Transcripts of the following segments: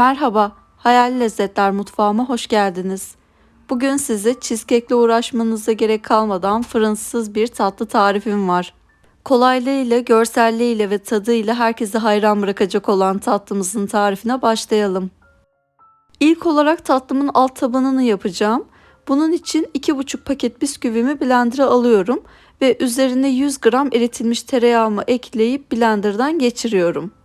Merhaba, Hayal Lezzetler Mutfağıma hoş geldiniz. Bugün size cheesecake'le uğraşmanıza gerek kalmadan fırınsız bir tatlı tarifim var. Kolaylığıyla, görselliğiyle ve tadıyla herkesi hayran bırakacak olan tatlımızın tarifine başlayalım. İlk olarak tatlımın alt tabanını yapacağım. Bunun için 2,5 paket bisküvimi blender'a alıyorum ve üzerine 100 gram eritilmiş tereyağımı ekleyip blenderdan geçiriyorum.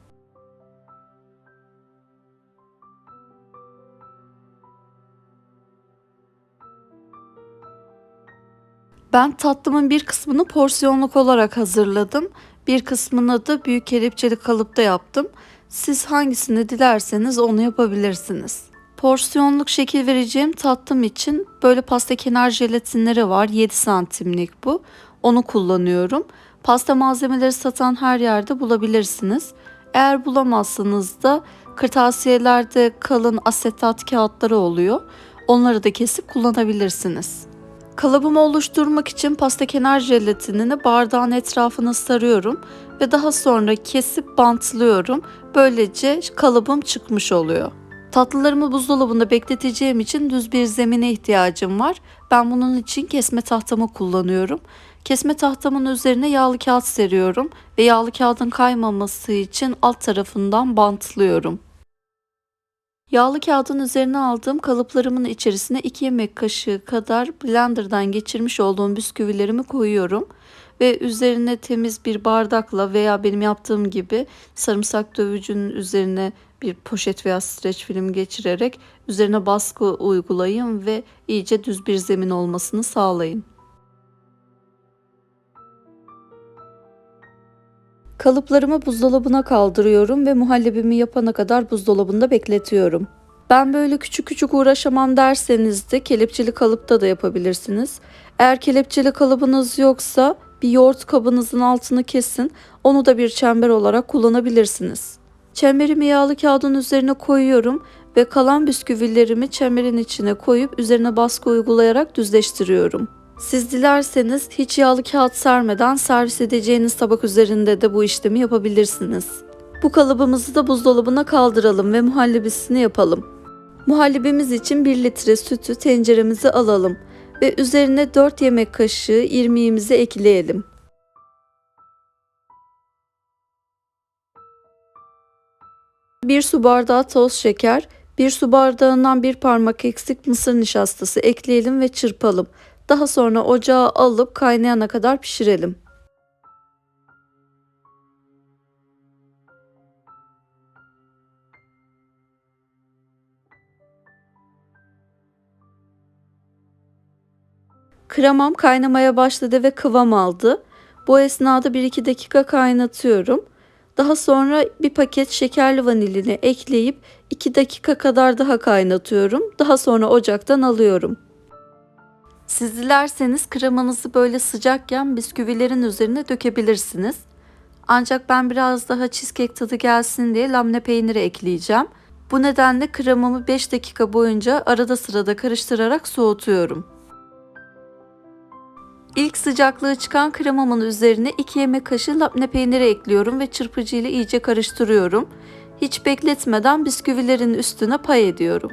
Ben tatlımın bir kısmını porsiyonluk olarak hazırladım. Bir kısmını da büyük kelepçeli kalıpta yaptım. Siz hangisini dilerseniz onu yapabilirsiniz. Porsiyonluk şekil vereceğim tatlım için böyle pasta kenar jelatinleri var. 7 santimlik bu. Onu kullanıyorum. Pasta malzemeleri satan her yerde bulabilirsiniz. Eğer bulamazsanız da kırtasiyelerde kalın asetat kağıtları oluyor. Onları da kesip kullanabilirsiniz. Kalıbımı oluşturmak için pasta kenar jelatinini bardağın etrafına sarıyorum ve daha sonra kesip bantlıyorum. Böylece kalıbım çıkmış oluyor. Tatlılarımı buzdolabında bekleteceğim için düz bir zemine ihtiyacım var. Ben bunun için kesme tahtamı kullanıyorum. Kesme tahtamın üzerine yağlı kağıt seriyorum ve yağlı kağıdın kaymaması için alt tarafından bantlıyorum. Yağlı kağıdın üzerine aldığım kalıplarımın içerisine 2 yemek kaşığı kadar blenderdan geçirmiş olduğum bisküvilerimi koyuyorum. Ve üzerine temiz bir bardakla veya benim yaptığım gibi sarımsak dövücünün üzerine bir poşet veya streç film geçirerek üzerine baskı uygulayın ve iyice düz bir zemin olmasını sağlayın. Kalıplarımı buzdolabına kaldırıyorum ve muhallebimi yapana kadar buzdolabında bekletiyorum. Ben böyle küçük küçük uğraşamam derseniz de kelepçeli kalıpta da yapabilirsiniz. Eğer kelepçeli kalıbınız yoksa bir yoğurt kabınızın altını kesin. Onu da bir çember olarak kullanabilirsiniz. Çemberimi yağlı kağıdın üzerine koyuyorum ve kalan bisküvilerimi çemberin içine koyup üzerine baskı uygulayarak düzleştiriyorum. Siz dilerseniz hiç yağlı kağıt sermeden servis edeceğiniz tabak üzerinde de bu işlemi yapabilirsiniz. Bu kalıbımızı da buzdolabına kaldıralım ve muhallebisini yapalım. Muhallebimiz için 1 litre sütü tenceremize alalım ve üzerine 4 yemek kaşığı irmiğimizi ekleyelim. Bir su bardağı toz şeker, bir su bardağından bir parmak eksik mısır nişastası ekleyelim ve çırpalım. Daha sonra ocağa alıp kaynayana kadar pişirelim. Kremam kaynamaya başladı ve kıvam aldı. Bu esnada 1-2 dakika kaynatıyorum. Daha sonra bir paket şekerli vanilini ekleyip 2 dakika kadar daha kaynatıyorum. Daha sonra ocaktan alıyorum. Siz dilerseniz kremanızı böyle sıcakken bisküvilerin üzerine dökebilirsiniz. Ancak ben biraz daha cheesecake tadı gelsin diye lamne peyniri ekleyeceğim. Bu nedenle kremamı 5 dakika boyunca arada sırada karıştırarak soğutuyorum. İlk sıcaklığı çıkan kremamın üzerine 2 yemek kaşığı labne peyniri ekliyorum ve çırpıcı ile iyice karıştırıyorum. Hiç bekletmeden bisküvilerin üstüne pay ediyorum.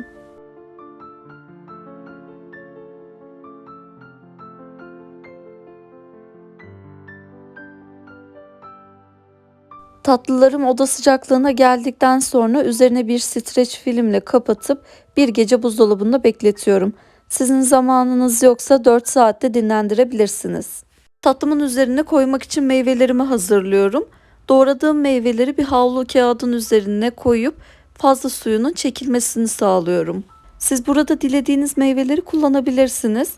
Tatlılarım oda sıcaklığına geldikten sonra üzerine bir streç filmle kapatıp bir gece buzdolabında bekletiyorum. Sizin zamanınız yoksa 4 saatte dinlendirebilirsiniz. Tatlımın üzerine koymak için meyvelerimi hazırlıyorum. Doğradığım meyveleri bir havlu kağıdın üzerine koyup fazla suyunun çekilmesini sağlıyorum. Siz burada dilediğiniz meyveleri kullanabilirsiniz.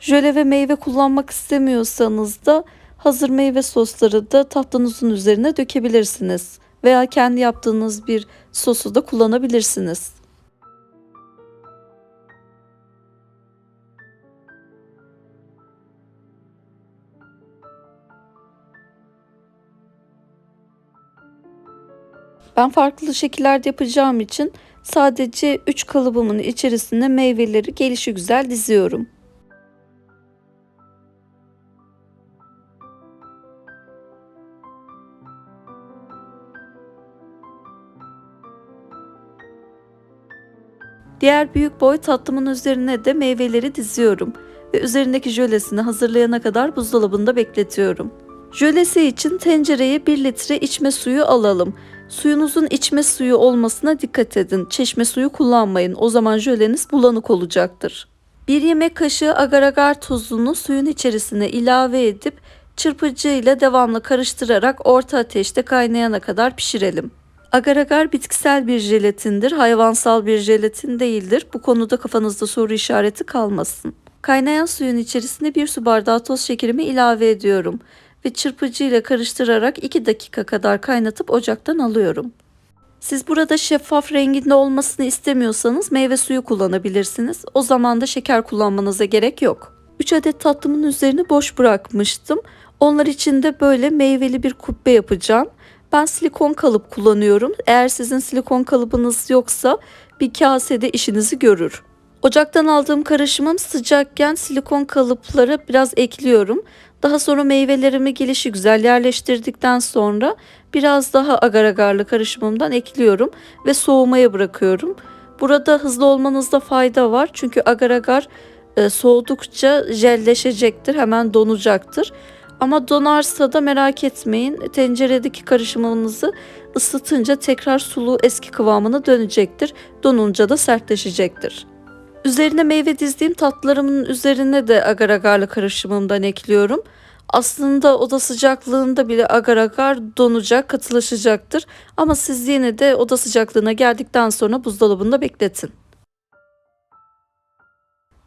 Jöle ve meyve kullanmak istemiyorsanız da hazır meyve sosları da tatlınızın üzerine dökebilirsiniz veya kendi yaptığınız bir sosu da kullanabilirsiniz. Ben farklı şekillerde yapacağım için sadece 3 kalıbımın içerisine meyveleri gelişi güzel diziyorum. Diğer büyük boy tatlımın üzerine de meyveleri diziyorum ve üzerindeki jölesini hazırlayana kadar buzdolabında bekletiyorum. Jölesi için tencereye 1 litre içme suyu alalım. Suyunuzun içme suyu olmasına dikkat edin. Çeşme suyu kullanmayın. O zaman jöleniz bulanık olacaktır. Bir yemek kaşığı agar agar tuzunu suyun içerisine ilave edip çırpıcı ile devamlı karıştırarak orta ateşte kaynayana kadar pişirelim. Agar agar bitkisel bir jelatindir, hayvansal bir jelatin değildir. Bu konuda kafanızda soru işareti kalmasın. Kaynayan suyun içerisine bir su bardağı toz şekerimi ilave ediyorum ve çırpıcı ile karıştırarak 2 dakika kadar kaynatıp ocaktan alıyorum. Siz burada şeffaf renginde olmasını istemiyorsanız meyve suyu kullanabilirsiniz. O zaman da şeker kullanmanıza gerek yok. 3 adet tatlımın üzerini boş bırakmıştım. Onlar için de böyle meyveli bir kubbe yapacağım. Ben silikon kalıp kullanıyorum. Eğer sizin silikon kalıbınız yoksa bir kasede işinizi görür. Ocaktan aldığım karışımım sıcakken silikon kalıpları biraz ekliyorum. Daha sonra meyvelerimi gelişi güzel yerleştirdikten sonra biraz daha agar agarlı karışımımdan ekliyorum ve soğumaya bırakıyorum. Burada hızlı olmanızda fayda var çünkü agar agar e, soğudukça jelleşecektir, hemen donacaktır. Ama donarsa da merak etmeyin. Tenceredeki karışımınızı ısıtınca tekrar sulu eski kıvamına dönecektir. Donunca da sertleşecektir. Üzerine meyve dizdiğim tatlılarımın üzerine de agar agarlı karışımımdan ekliyorum. Aslında oda sıcaklığında bile agar agar donacak, katılaşacaktır. Ama siz yine de oda sıcaklığına geldikten sonra buzdolabında bekletin.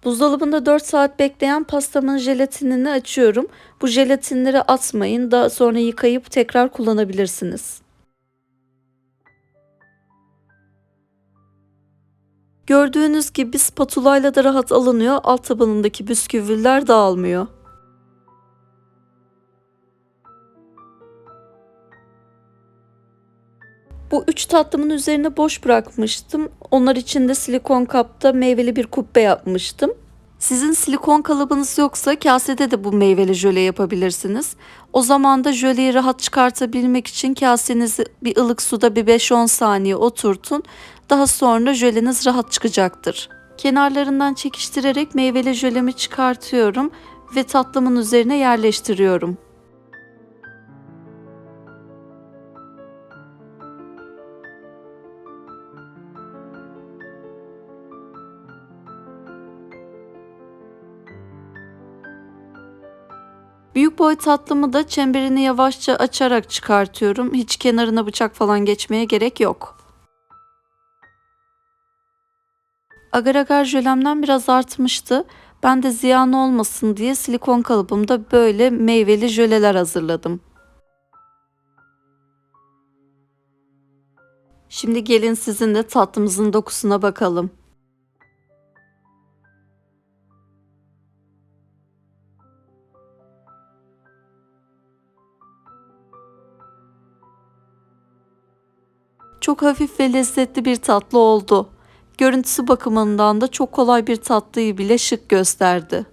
Buzdolabında 4 saat bekleyen pastamın jelatinini açıyorum. Bu jelatinleri atmayın. Daha sonra yıkayıp tekrar kullanabilirsiniz. Gördüğünüz gibi spatulayla da rahat alınıyor. Alt tabanındaki bisküviler dağılmıyor. Bu üç tatlımın üzerine boş bırakmıştım. Onlar için de silikon kapta meyveli bir kubbe yapmıştım. Sizin silikon kalıbınız yoksa kasede de bu meyveli jöle yapabilirsiniz. O zaman da jöleyi rahat çıkartabilmek için kasenizi bir ılık suda bir 5-10 saniye oturtun. Daha sonra jöleniz rahat çıkacaktır. Kenarlarından çekiştirerek meyveli jölemi çıkartıyorum ve tatlımın üzerine yerleştiriyorum. Büyük boy tatlımı da çemberini yavaşça açarak çıkartıyorum. Hiç kenarına bıçak falan geçmeye gerek yok. Agar agar jölemden biraz artmıştı. Ben de ziyan olmasın diye silikon kalıbımda böyle meyveli jöleler hazırladım. Şimdi gelin sizinle tatlımızın dokusuna bakalım. Çok hafif ve lezzetli bir tatlı oldu. Görüntüsü bakımından da çok kolay bir tatlıyı bile şık gösterdi.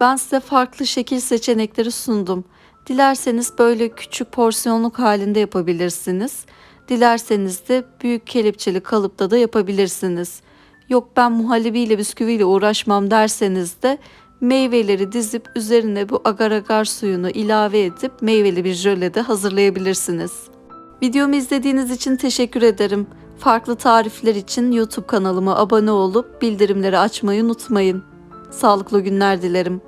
Ben size farklı şekil seçenekleri sundum. Dilerseniz böyle küçük porsiyonluk halinde yapabilirsiniz. Dilerseniz de büyük kelepçeli kalıpta da yapabilirsiniz. Yok ben muhallebiyle bisküviyle uğraşmam derseniz de meyveleri dizip üzerine bu agar agar suyunu ilave edip meyveli bir jöle de hazırlayabilirsiniz. Videomu izlediğiniz için teşekkür ederim. Farklı tarifler için YouTube kanalıma abone olup bildirimleri açmayı unutmayın. Sağlıklı günler dilerim.